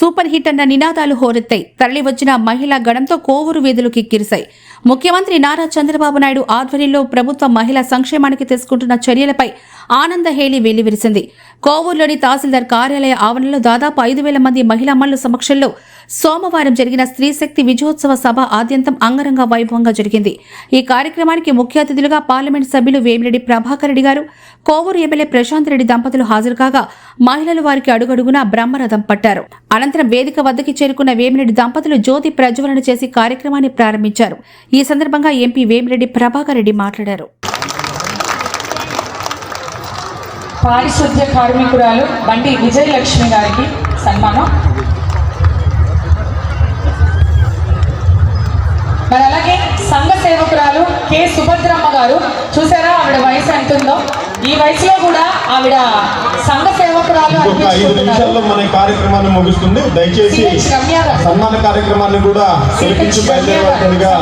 Super hit అన్న నినాదాలు హోరెత్తాయి. తరలివచ్చిన మహిళా గణంతో కోవూరు వీధులు కిక్కిరిశాయి. ముఖ్యమంత్రి నారా చంద్రబాబు నాయుడు ఆధ్వర్యంలో ప్రభుత్వ మహిళా సంక్షేమానికి తీసుకుంటున్న చర్యలపై ఆనంద హేళి వెల్లివిరిసింది. కోవూరులోని తహసీల్దార్ కార్యాలయ ఆవరణలో దాదాపు ఐదు వేల మంది మహిళామణుల సమక్షంలో సోమవారం జరిగిన స్త్రీశక్తి విజయోత్సవ సభ ఆద్యంతం అంగరంగ వైభవంగా జరిగింది. ఈ కార్యక్రమానికి ముఖ్య అతిథులుగా పార్లమెంట్ సభ్యులు వేమిరెడ్డి ప్రభాకర్ రెడ్డి గారు కోవూరు ఎమ్మెల్యే ప్రశాంత్ రెడ్డి దంపతులు హాజరు కాగా మహిళలు వారికి అడుగడుగున బ్రహ్మరథం పట్టారు. అనంతరం వేదిక వద్దకి చేరుకున్న వేమిరెడ్డి దంపతులు జ్యోతి ప్రజ్వలన చేసి కార్యక్రమాన్ని ప్రారంభించారు. ఈ సందర్భంగా ఎంపీ వేమిరెడ్డి ప్రభాకర్ రెడ్డి మాట్లాడారు. పారిశుద్ధ్య కార్మికురాలు బండి విజయలక్ష్మి గారికి సన్మానం. మరి అలాగే సంఘ సేవకురాలు కె. సుభద్రమ్మ గారు చూసారా ఆవిడ వయసు ఎంత ఉందో ఈ వయసులో కూడా ఆవిడ సంఘ సేవకురాలు ఐదు నిమిషాల్లో మన కార్యక్రమాన్ని ముగుస్తుంది. దయచేసి సన్మాన కార్యక్రమాన్ని కూడా బయలుదేరవలసిందిగా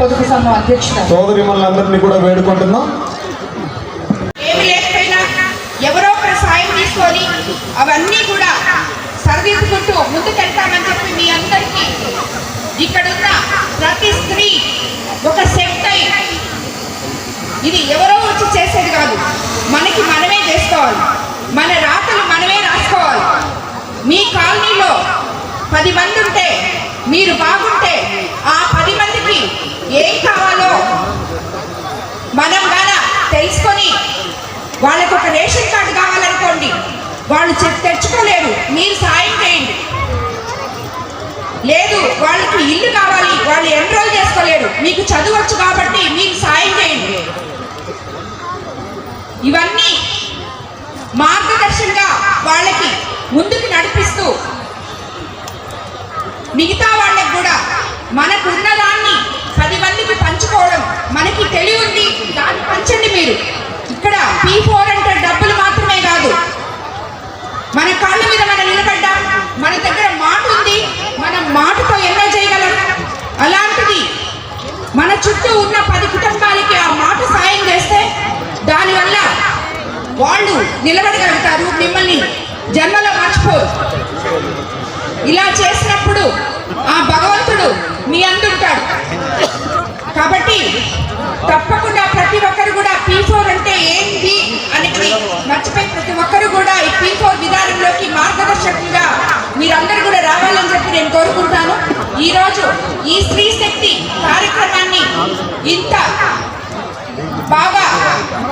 పొదుపు సంఘం అధ్యక్షుడు సోదరి మనందరినీ కూడా వేడుకుంటున్నాం. ఏమి లేకపోయినా ఎవరో ఒకరు సాయం తీసుకొని అవన్నీ కూడా సరిదిద్దుకుంటూ ముందుకెళ్తామని చెప్పి మీ అందరికీ ఇక్కడున్న ప్రతి స్త్రీ ఒక సెట్ అయి ఇది ఎవరో వచ్చి చేసేది కాదు. మనకి మనమే చేసుకోవాలి. మన రాతలు మనమే రాసుకోవాలి. మీ కాలనీలో పది మంది ఉంటే మీరు బాగుంటే ఆ పది మందికి ఏం కావాలో మనం గాన తెలుసుకొని వాళ్ళకు ఒక రేషన్ కార్డు కావాలనుకోండి. వాళ్ళు తెచ్చుకోలేరు. మీరు సాయం చేయండి. లేదు వాళ్ళకి ఇల్లు కావాలి వాళ్ళు ఎన్రోల్ చేసుకోలేరు. మీకు చదవచ్చు కాబట్టి మీకు సాయం చేయండి. ఇవన్నీ మార్గదర్శనంగా వాళ్ళకి ముందుకు నడిపిస్తూ మిగతా వాళ్ళకి కూడా మనకున్నదాన్ని పది మందికి పంచుకోవడం మనకి తెలివి ఉంది దాన్ని పంచండి మీరు. ఇక్కడ పీ ఫోర్ అంటే డబ్బులు మాత్రమే కాదు. మన కాళ్ళ మీద మనం నిలబడ్డాం. మన దగ్గర మాటతో ఎన్నో చేయగలం? అలాంటిది మన చుట్టూ ఉన్న పది కుటుంబాలకి ఆ మాట సాయం చేస్తే దానివల్ల వాళ్ళు నిలబడగలుగుతారు మిమ్మల్ని జన్మలో మర్చిపోరు. ఇలా చేసినప్పుడు ఆ భగవంతుడు మీ అందుంటాడు కాబట్టి తప్పకుండా ప్రతి ఒక్కరు కూడా పీ ఫోర్ అంటే ఏంటి అనేది మర్చిపోయి ప్రతి ఒక్కరు కూడా ఈ పీ ఫోర్ విధానంలోకి మార్గదర్శకులుగా మీరందరూ కూడా రావాలని చెప్పి నేను కోరుకుంటాను. ఈరోజు ఈ స్త్రీ శక్తి కార్యక్రమాన్ని ఇంత బాగా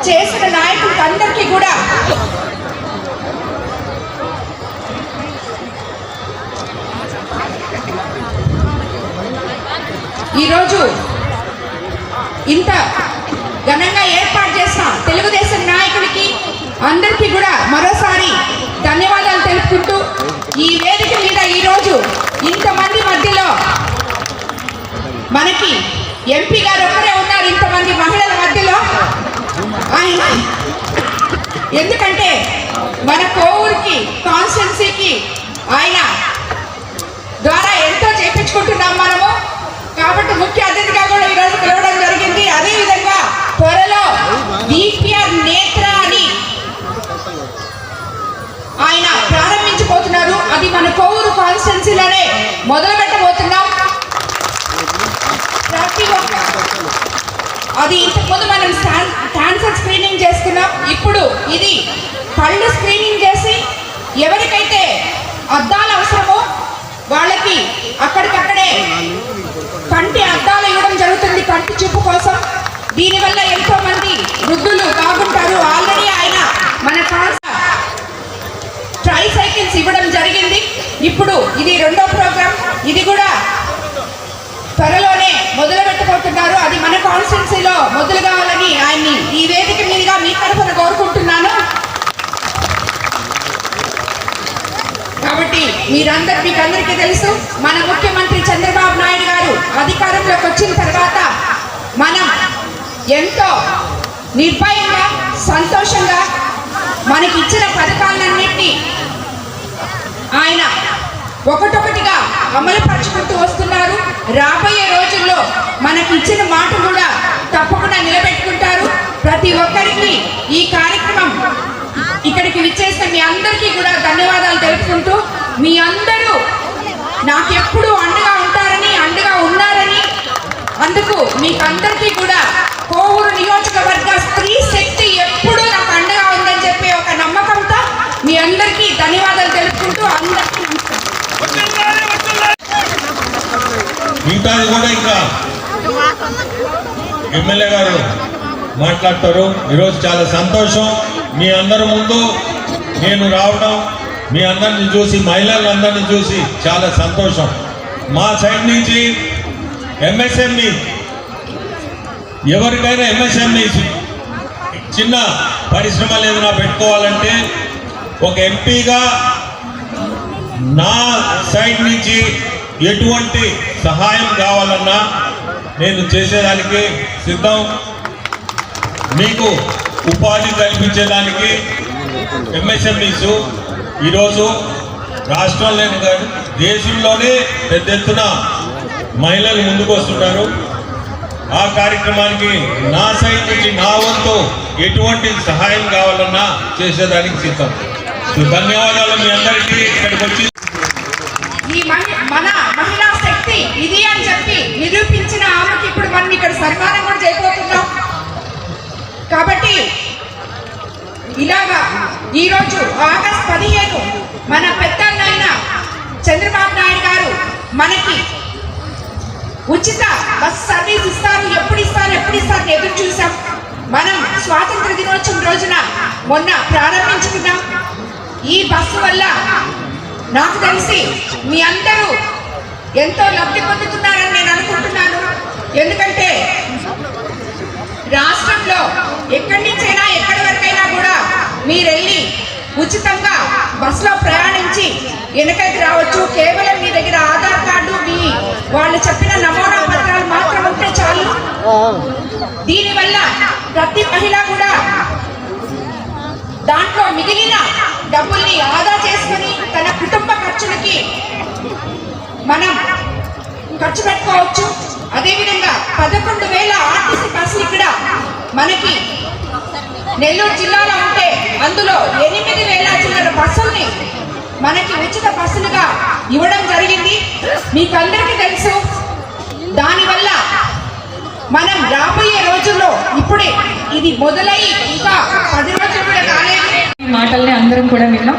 చేసిన నాయకులకు అందరికీ కూడా ఈరోజు ఇంత ఘనంగా ఏర్పాటు చేసిన తెలుగుదేశం నాయకుడికి అందరికీ కూడా మరోసారి ధన్యవాదాలు తెలుపుకుంటూ ఈ వేదిక మీద ఈరోజు ఇంతమంది మధ్యలో మనకి ఎంపీ గారు ఒక్కరే ఉన్నారు ఇంతమంది మహిళల మధ్యలో. ఆయన ఎందుకంటే మన కోవూరికి కాన్స్టిట్యున్సీకి ఆయన ద్వారా ఎంతో చేపించుకుంటున్నాం మనము. కాబట్టి ముఖ్య అతిథిగా కూడా ఈరోజు పిలవడం జరిగింది. అదేవిధంగా త్వరలో డిపిఆర్ నేత్ర అని ఆయన ప్రారంభించబోతున్నారు. అది మన కోవూరు కాన్స్టెన్సీలోనే మొదలు పెట్టబోతున్నాం ప్రతి ఒక్క అది ఇంతకుముందు మనం క్యాన్సర్ స్క్రీనింగ్ చేసుకున్నాం ఇప్పుడు ఇది కళ్ళు స్క్రీనింగ్ చేసి ఎవరికైతే అద్దాలు అవసరమో వాళ్ళకి అక్కడికక్కడే కంటి అద్దాలు ఇవ్వడం జరుగుతుంది. కంటి చూపు కోసం దీనివల్ల ఎంతో మంది వృద్ధులు బాగుంటారు. ఆల్రెడీ ఆయన మన ట్రై సైకిల్స్ ఇవ్వడం జరిగింది. ఇప్పుడు ఇది రెండో ప్రోగ్రామ్ ఇది కూడా త్వరలోనే మొదలు పెట్టుకుంటున్నారు అది మన కాన్స్టిట్యున్సీలో మొదలు కావాలని ఆయన్ని ఈ వేదిక మీదుగా మీ తరఫున కోరుకుంటున్నాను. కాబట్టి మీరందరు మీకు అందరికీ తెలుసు మన ముఖ్యమంత్రి చంద్రబాబు నాయుడు గారు అధికారంలోకి వచ్చిన తర్వాత మనం ఎంతో నిర్భయంగా సంతోషంగా మనకి ఇచ్చిన పథకాలన్నింటినీ ఆయన ఒకటొకటిగా అమలుపరుచుకుంటూ వస్తున్నారు. రాబోయే రోజుల్లో మనకి ఇచ్చిన మాట కూడా తప్పకుండా నిలబెట్టుకుంటారు. ప్రతి ఒక్కరికి ఈ కార్యక్రమం ఇక్కడికి విచ్చేసిన మీ అందరూ నాకు ఎప్పుడు అండగా ఉంటారని అండగా ఉన్నారని అందుకు మీకందరికీ కూడా కోవూరు నియోజకవర్గ స్త్రీ శక్తి ఎప్పుడూ నాకు అండగా ఉందని చెప్పి ఒక నమ్మకంతో మీ అందరికీ ధన్యవాదాలు తెలుపుకుంటూ అందరికీ మిగతాది కూడా ఇంకా? ఎమ్మెల్యే గారు మాట్లాడతారు. ఈరోజు చాలా సంతోషం. మీ అందరి ముందు నేను రావడం మీ అందరిని చూసి మహిళలందరినీ చూసి చాలా సంతోషం. మా సైడ్ నుంచి ఎంఎస్ఎంఈ ఎవరికైనా ఎంఎస్ఎంఈ చిన్న పరిశ్రమలు ఏదైనా పెట్టుకోవాలంటే ఒక ఎంపీగా నా సైడ్ నుంచి ఎటువంటి సహాయం కావాలన్నా నేను చేసేదానికి సిద్ధం. మీకు ఉపాధి కల్పించేదానికి ఎంఎస్ఎంఈస్ ఈరోజు రాష్ట్రంలోనే కాదు దేశంలోనే పెద్ద ఎత్తున మహిళలు ముందుకు వస్తున్నారు ఆ కార్యక్రమానికి నా సైడ్ నుంచి నా వంతు ఎటువంటి సహాయం కావాలన్నా చేసేదానికి సిద్ధం. ధన్యవాదాలు మీ అందరికీ. ఇక్కడికి వచ్చి మన మహిళా శక్తి ఇది అని చెప్పి నిరూపించిన ఆమెకి ఇప్పుడు మనం ఇక్కడ సన్మానం కూడా చేయబోతున్నాం. కాబట్టి ఇలాగా ఈరోజు ఆగస్ట్ పదిహేను మన పెద్దన్నైన చంద్రబాబు నాయుడు గారు మనకి ఉచిత బస్ సర్వీస్ ఇస్తారు. ఎప్పుడు ఇస్తారు? ఎప్పుడు ఇస్తారు? ఎదురు చూసాం. మనం స్వాతంత్ర దినోత్సవం రోజున మొన్న ప్రారంభించుకున్నాం. ఈ బస్సు వల్ల నాకు తెలిసి మీ అందరూ ఎంతో లబ్ధి పొందుతున్నారని నేను అనుకుంటున్నాను. ఎందుకంటే రాష్ట్రంలో ఎక్కడి నుంచైనా ఎక్కడి వరకైనా కూడా మీరు వెళ్ళి ఉచితంగా బస్సులో ప్రయాణించి వెనకైతే రావచ్చు. కేవలం మీ దగ్గర ఆధార్ కార్డు మీ వాళ్ళు చెప్పిన నమూనా పత్రాలు మాత్రం ఉంటే చాలు. దీనివల్ల ప్రతి మహిళ కూడా దాంట్లో మిగిలిన డబ్బుల్ని ఆదా చేసుకుని తన కుటుంబ ఖర్చులకి మనం ఖర్చు పెట్టుకోవచ్చు. అదేవిధంగా పదకొండు వేల ఆర్టీసీ బస్సులు ఇక్కడ మనకి నెల్లూరు జిల్లాలో ఉంటే అందులో ఎనిమిది వేల చిల్లర బస్సుల్ని మనకి ఉచిత బస్సులుగా ఇవ్వడం జరిగింది. మీకు అందరికీ తెలుసు. దానివల్ల మనం రాబోయే రోజుల్లో ఇప్పుడే ఇది మొదలై ఇంకా పది రోజులు కూడా కాలేదు ఈ మాటల్ని అందరం కూడా విన్నాం.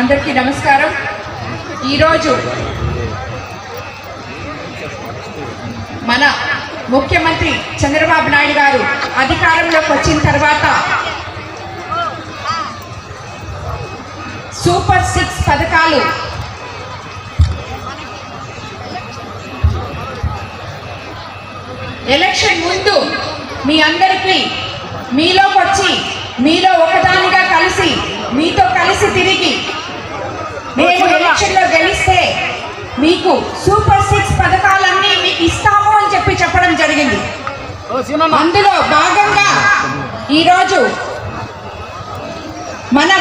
అందరికీ నమస్కారం. ఈరోజు మన ముఖ్యమంత్రి చంద్రబాబు నాయుడు గారు అధికారంలోకి వచ్చిన తర్వాత సూపర్ సిక్స్ పథకాలు ఎలక్షన్ ముందు మీ అందరికీ మీలోకి వచ్చి మీలో ఒకదానిగా కలిసి మీతో కలిసి తిరిగి మేము ఎలక్షన్లో గెలిస్తే మీకు సూపర్ సిక్స్ పథకాలన్నీ మీకు ఇస్తాము. జరిగింది. అందులో భాగంగా ఈరోజు మనం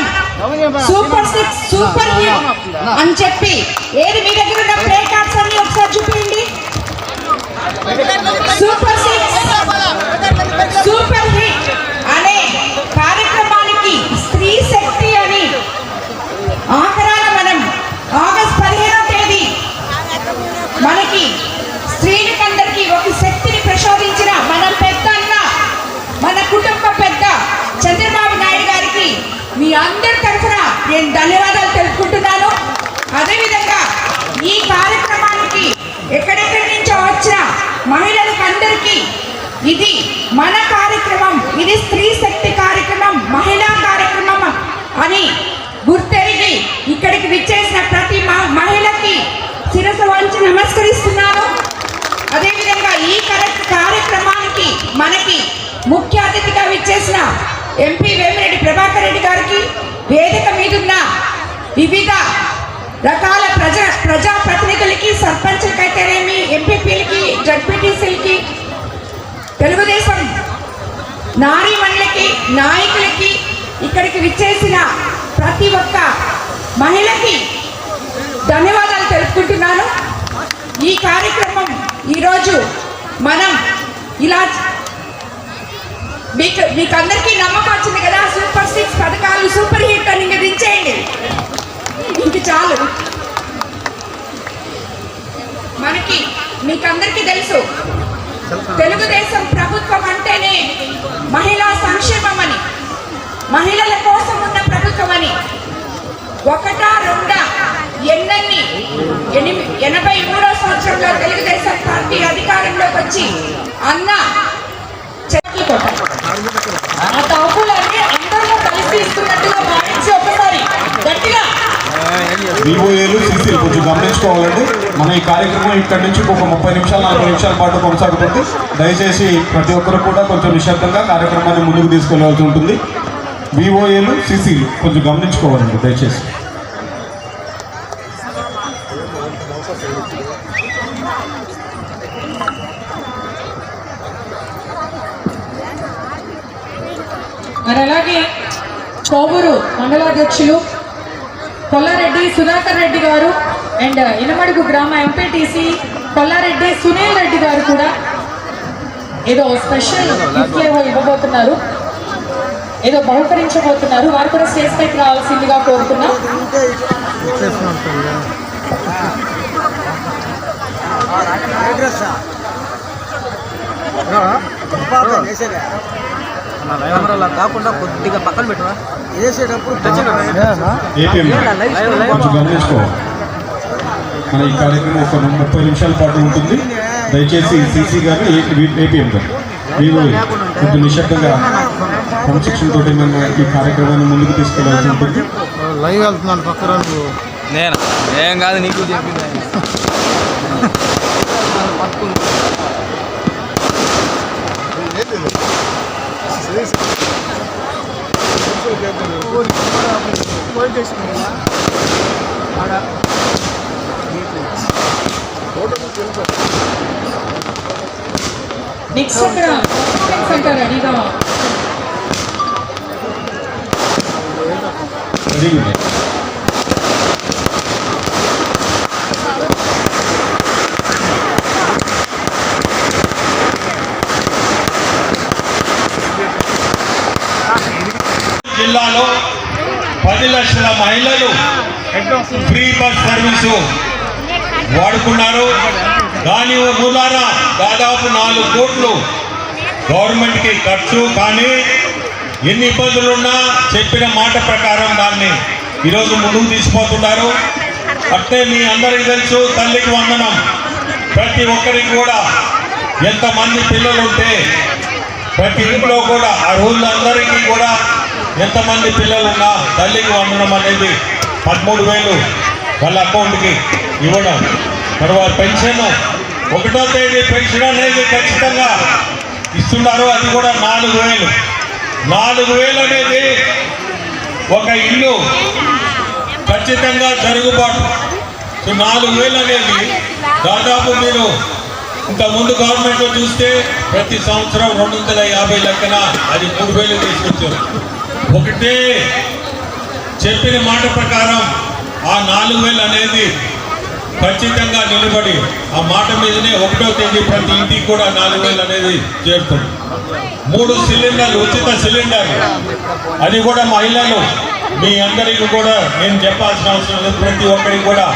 సూపర్ సిక్స్ సూపర్ హిట్ అని చెప్పి ఏది మీ దగ్గర ఉన్న ప్లే కార్డ్స్ అన్ని ఒకసారి చూపించండి. Super six. సూపర్ హిట్ అనే కార్యక్రమానికి స్త్రీ శక్తి అని ఆఖరాన మనం ఆగస్ట్ పదిహేనో తేదీ మనకి స్త్రీలకందరికీ ఒక శక్తిని ప్రసాదించిన మన పెద్ద అన్న మన కుటుంబ పెద్ద చంద్రబాబు నాయుడు గారికి మీ అందరి తరఫున నేను ధన్యవాదాలు తెలుపుకుంటున్నాను అదేవిధంగా ఈ కార్యక్రమానికి ఎక్కడెక్కడి నుంచో వచ్చిన మహిళలకు అందరికీ ఇది మన కార్యక్రమం ఇది స్త్రీ శక్తి కార్యక్రమం మహిళా కార్యక్రమం అని గుర్తెరిగి ఇక్కడికి విచ్చేసిన ప్రతి మ- మహిళకి శిరసు వంచి నమస్కరిస్తున్నాను అదేవిధంగా ఈ కర- కార్యక్రమానికి మనకి ముఖ్య అతిథిగా విచ్చేసిన ఎంపీ వేమిరెడ్డి ప్రభాకర్ రెడ్డి గారికి వేదిక మీదున్న వివిధ రకాల ప్రజా ప్రజాప్రతినిధులకి సర్పంచ్లకైతేనేమి ఎంపీపీలకి జడ్పీటీసీలకి తెలుగుదేశం నారీమణులకి నాయకులకి ఇక్కడికి విచ్చేసిన ప్రతి ఒక్క మహిళకి ధన్యవాదాలు తెలుపుకుంటున్నాను. ఈ కార్యక్రమం ఈరోజు మనం ఇలా మీకు మీకు అందరికీ నమ్మకం వచ్చింది కదా? సూపర్ సిక్స్ పథకాలు సూపర్ హిట్ అని ఇంకా దించేయండి ఇంక చాలు. మనకి మీకు అందరికి తెలుసు. తెలుగుదేశం ప్రభుత్వం అంటేనే మహిళా సంక్షేమం అని మహిళల కోసం ఉన్న ప్రభుత్వం అని ఒకటా రెండా ఎన్నన్ని ఎనిమిది ఎనభై మూడో సంవత్సరంలో తెలుగుదేశం పార్టీ అధికారంలోకి వచ్చి అన్న ఆ అందరూ కలిసి ఇస్తున్నట్టుగా భావించి ఒకసారి గట్టిగా వివోఏలు సీసీలు కొంచెం గమనించుకోవాలండి. మన ఈ కార్యక్రమం ఇక్కడ నుంచి ఒక ముప్పై నిమిషాలు నలభై నిమిషాల పాటు కొనసాగుతుంది. దయచేసి ప్రతి ఒక్కరు కూడా కొంచెం నిశ్శబ్దంగా కార్యక్రమాన్ని ముందుకు తీసుకెళ్ళవలసి ఉంటుంది. వివోఏలు సీసీలు కొంచెం గమనించుకోవాలండి దయచేసి. మండలాధ్యక్షులు కొల్లారెడ్డి సుధాకర్ రెడ్డి గారు అండ్ ఇనమడుగు గ్రామ ఎంపీటీసీ కొల్లారెడ్డి సునీల్ రెడ్డి గారు కూడా ఏదో స్పెషల్ ఏవో ఇవ్వబోతున్నారు. ఏదో బహుకరించబోతున్నారు. వారు కూడా స్టేజ్ పైకి రావాల్సిందిగా కోరుతున్నాం. కెమెరాలో కాకుండా కొద్దిగా పక్కన పెట్టవా? వేసేటప్పుడు మన ఈ కార్యక్రమం ఒక ముప్పై నిమిషాల పాటు ఉంటుంది. దయచేసి సీసీ గారు ఏపీఎం గారు మీరు కొంచెం నిశ్శబ్దంగా క్రమశిక్షణ తోటి మేము ఈ కార్యక్రమాన్ని ముందుకు తీసుకెళ్ళాల్సి ఉంటుంది. లైవ్ వెళ్తున్నాను పక్కన నేను? ఏం కాదు నీకు చెప్పింది నెక్స్ట్ అక్కడ సెంటర్ రెడీగా వెరీ గుడ్ జిల్లాలో పది లక్షల మహిళలు ఫ్రీ బస్ సర్వీసు వాడుకున్నారు. దాని మూలాన దాదాపు నాలుగు కోట్లు గవర్నమెంట్కి ఖర్చు. కానీ ఎన్ని ఇబ్బందులున్నా చెప్పిన మాట ప్రకారం దాన్ని ఈరోజు ముందుకు తీసుకుపోతున్నారు. అట్లే మీ అందరికీ తెలుసు తల్లికి వందనం. ప్రతి ఒక్కరికి కూడా ఎంతమంది పిల్లలు ఉంటే ప్రతి ఇంట్లో కూడా అర్హులందరికీ కూడా ఎంతమంది పిల్లలున్నా తల్లికి వండడం అనేది పదమూడు వేలు వాళ్ళ అకౌంట్కి ఇవ్వడం. తర్వాత పెన్షన్ ఒకటో తేదీ పెన్షన్ అనేది ఖచ్చితంగా ఇస్తున్నారు. అది కూడా నాలుగు వేలు. నాలుగు వేలు అనేది ఒక ఇల్లు ఖచ్చితంగా జరుగుబాటు. సో నాలుగు వేలు అనేది దాదాపు మీరు ఇంత ముందు గవర్నమెంట్లో చూస్తే ప్రతి సంవత్సరం రెండు వందల యాభై లెక్కన అది మూడు వేలు తీసుకొచ్చారు. ఒకటే చెప్పిన మాట ప్రకారం ఆ నాలుగు వేలు అనేది ఖచ్చితంగా నిలబడి ఆ మాట మీదనే ఒకటో తేదీ ప్రతి ఇంటికి కూడా నాలుగు వేలు అనేది చేరుతుంది. మూడు సిలిండర్లు ఉచిత సిలిండర్ అది కూడా మహిళలు మీ అందరికీ కూడా నేను చెప్పాల్సిన అవసరం లేదు. ప్రతి ఒక్కరికి కూడా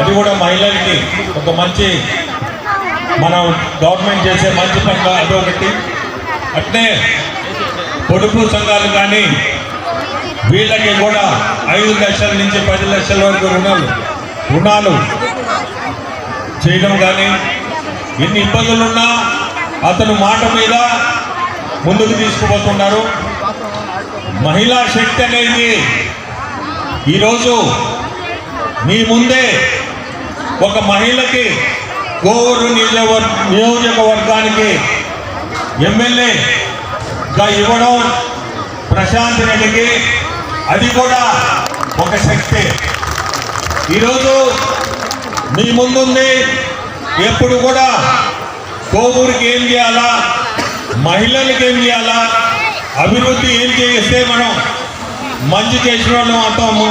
అది కూడా మహిళలకి ఒక మంచి మనం గవర్నమెంట్ చేసే మంచి పని అదొకటి. అట్నే పొడుపు సంఘాలు కానీ వీళ్ళకి కూడా ఐదు లక్షల నుంచి పది లక్షల వరకు రుణాలు రుణాలు చేయడం కానీ ఎన్ని ఇబ్బందులున్నా అతను మాట మీద ముందుకు తీసుకుపోతున్నారు. మహిళా శక్తి అనేది ఈరోజు మీ ముందే ఒక మహిళకి కోవూరు నియోజకవర్గానికి నియోజకవర్గానికి గా ఇవ్వడం ప్రశాంత్ రెడ్డికి. అది కూడా ఒక శక్తి. ఈరోజు మీ ముందుంది. ఎప్పుడు కూడా కోవూరుకి ఏం చేయాలా? మహిళలకు ఏం చేయాలా? అభివృద్ధి ఏం చేస్తే మనం మంచి చేసిన వాళ్ళం అవుతాము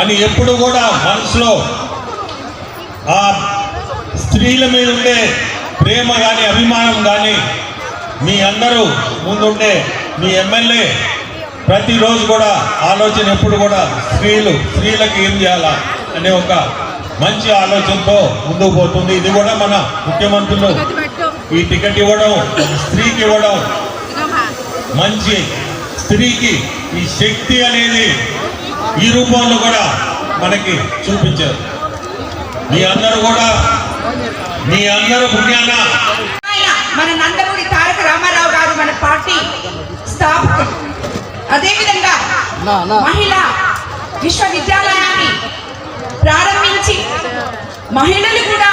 అని ఎప్పుడు కూడా మనసులో ఆ స్త్రీల మీద ఉండే ప్రేమ కానీ అభిమానం కానీ మీ అందరూ ముందుండే మీ ఎమ్మెల్యే ప్రతిరోజు కూడా ఆలోచన ఎప్పుడు కూడా స్త్రీలు స్త్రీలకు ఏం చేయాలా అనే ఒక మంచి ఆలోచనతో ముందుకు పోతుంది. ఇది కూడా మన ముఖ్యమంత్రులు ఈ టికెట్ ఇవ్వడం స్త్రీకి ఇవ్వడం. మంచి స్త్రీకి ఈ శక్తి అనేది ఈ రూపంలో కూడా మనకి చూపించారు. మీ అందరూ కూడా మీ అందరూ పుణ్యాన మనందరూ మన నందమూరి తారక రామారావు గారు మన పార్టీ స్థాపకులు అదేవిధంగా. మహిళా విశ్వవిద్యాలయాన్ని ప్రారంభించి మహిళలు కూడా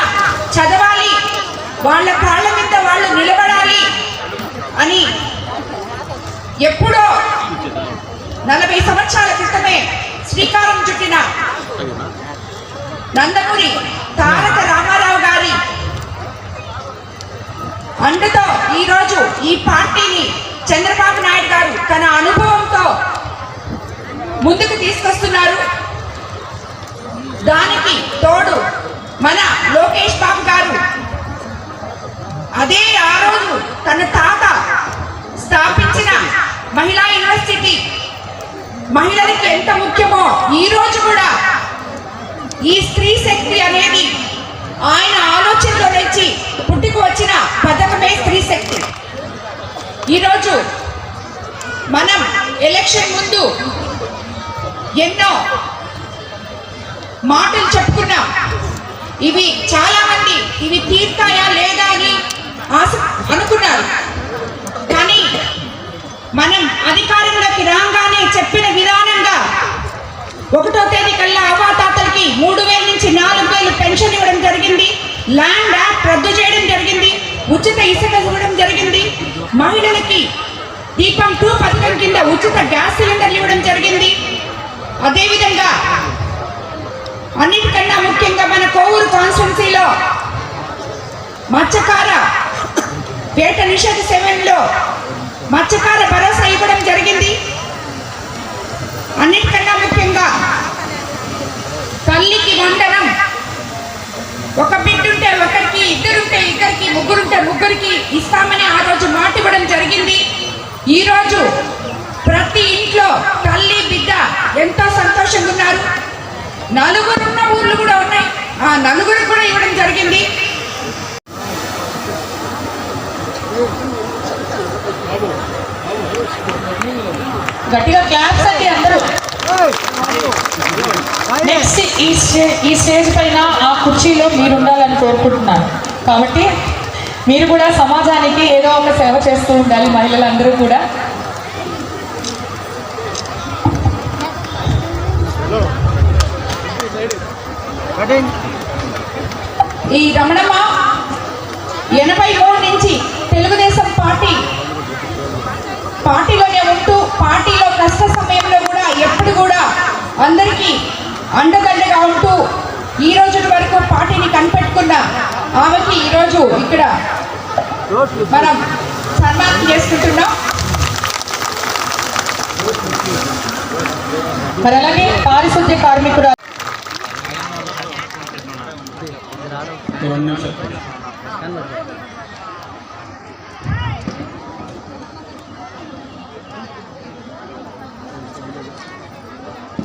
చదవాలి వాళ్ళ కాళ్ళ మీద వాళ్ళు నిలబడాలి అని ఎప్పుడో నలభై సంవత్సరాల క్రితమే శ్రీకారం చుట్టిన నందమూరి తారక రామారావు గారి అండతో ఈరోజు ఈ పార్టీని చంద్రబాబు నాయుడు గారు తన అనుభవంతో ముందుకు తీసుకొస్తున్నారు. దానికి తోడు మన లోకేష్ బాబు గారు. అదే ఆ రోజు తన తాత స్థాపించిన మహిళా యూనివర్సిటీ. మహిళలకి ఎంత ముఖ్యమో ఈ రోజు కూడా ఈ స్త్రీ శక్తి అనేది ఆయన ఆలోచనలో నుంచి పుట్టుకు వచ్చిన పథకమే స్త్రీ శక్తి ఈరోజు మనం ఎలక్షన్ ముందు ఎన్నో మాటలు చెప్పుకున్నాం. ఇవి చాలా మంది ఇవి తీర్తాయా లేదా అని ఆశ అనుకున్నారు. కానీ మనం అధికారంలోకి రాగానే చెప్పిన విధానంగా ఒకటో తేదీ కల్లా అవాతాతలకి మూడు వేల నుంచి నాలుగు వేలు పెన్షన్ ఇవ్వడం జరిగింది. ల్యాండ్ యాక్ట్ రద్దు చేయడం జరిగింది. ఉచిత ఇసుక ఇవ్వడం జరిగింది. మహిళలకి దీపం టూ పథకం కింద ఉచిత గ్యాస్ సిలిండర్లు ఇవ్వడం జరిగింది. అదేవిధంగా అన్నిటికన్నా ముఖ్యంగా మన కోవూరు కాన్స్టిట్యున్సీలో మత్స్యకార వేట నిషేధ సెవెన్లో మత్స్యకార భరోసా ఇవ్వడం జరిగింది. అన్నిటికన్నా ముఖ్యంగా తల్లికి వందనం. ఒక బిడ్డుంటే ఒకరికి ఇద్దరుంటే ఇద్దరికి ముగ్గురుంటే ముగ్గురికి ఇస్తామని ఆ రోజు మాట ఇవ్వడం జరిగింది. ఈ రోజు ప్రతి ఇంట్లో తల్లి బిడ్డ ఎంతో సంతోషంగా ఉన్నారు. నలుగురున్న ఊర్లు కూడా ఉన్నాయి. ఆ నలుగురు కూడా ఇవ్వడం జరిగింది. గట్టిగా క్లాప్స్ అండి అందరూ. నెక్స్ట్ ఈ స్టే ఈ స్టేజ్ పైన ఆ కుర్చీలో మీరు ఉండాలని కోరుకుంటున్నాను కాబట్టి మీరు కూడా సమాజానికి ఏదో ఒక సేవ చేస్తూ ఉండాలి మహిళలందరూ కూడా. ఈ రమణమ్మ ఎనభై మూడు నుంచి తెలుగుదేశం పార్టీ పార్టీలోనే ఉంటూ పార్టీలో కష్ట సమయంలో కూడా ఎప్పుడు కూడా అందరికీ అండదండగా ఉంటూ ఈ రోజు వరకు పార్టీని కనిపెట్టుకున్న ఆమెకి ఈరోజు ఇక్కడ మనం సన్మానం చేసుకుంటున్నాం. మరి అలాగే పారిశుద్ధ్య కార్మికుడు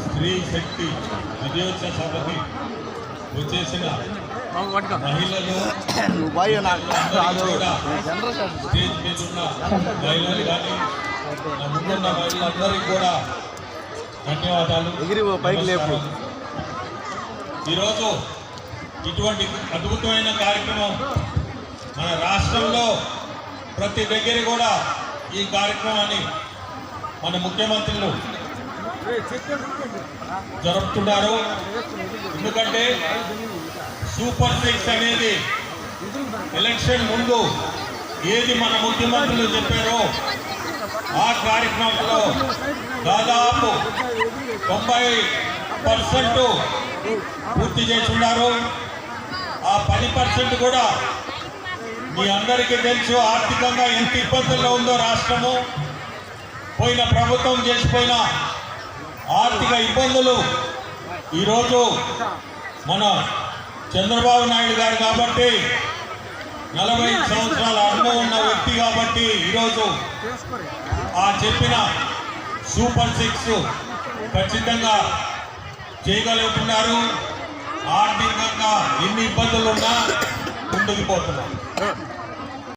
స్త్రీ శక్తి విజయోత్సవ సభకి వచ్చేసిన మహిళలు నువ్వు బాయ్ అందరికీ కూడా స్టేజ్ ఉన్న మహిళలు కానీ ముందున్న మహిళలందరికీ కూడా ధన్యవాదాలు ఎగిరి ఓ పైకి లేపు. నమస్కారాలు. ఈరోజు ఇటువంటి అద్భుతమైన కార్యక్రమం మన రాష్ట్రంలో ప్రతి దగ్గర కూడా ఈ కార్యక్రమాన్ని మన ముఖ్యమంత్రులు జరుపుతున్నారు ఎందుకంటే సూపర్ సిక్స్ అనేది ఎలక్షన్ ముందు ఏది మన ముఖ్యమంత్రులు చెప్పారో ఆ కార్యక్రమంలో దాదాపు తొంభై పర్సెంట్ పూర్తి చేస్తున్నారు ఆ పది పర్సెంట్ కూడా మీ అందరికీ తెలుసు ఆర్థికంగా ఎంత ఇబ్బందుల్లో ఉందో రాష్ట్రము. పోయిన ప్రభుత్వం చేసిపోయిన ఆర్థిక ఇబ్బందులు ఈరోజు మన చంద్రబాబు నాయుడు గారు కాబట్టి నలభై సంవత్సరాల అనుభవం ఉన్న వ్యక్తి కాబట్టి ఈరోజు ఆ చెప్పిన సూపర్ సిక్స్ ఖచ్చితంగా చేయగలుగుతున్నారు. ఆర్థికంగా ఎన్ని ఇబ్బందులున్నా ముందుకు పోతున్నారు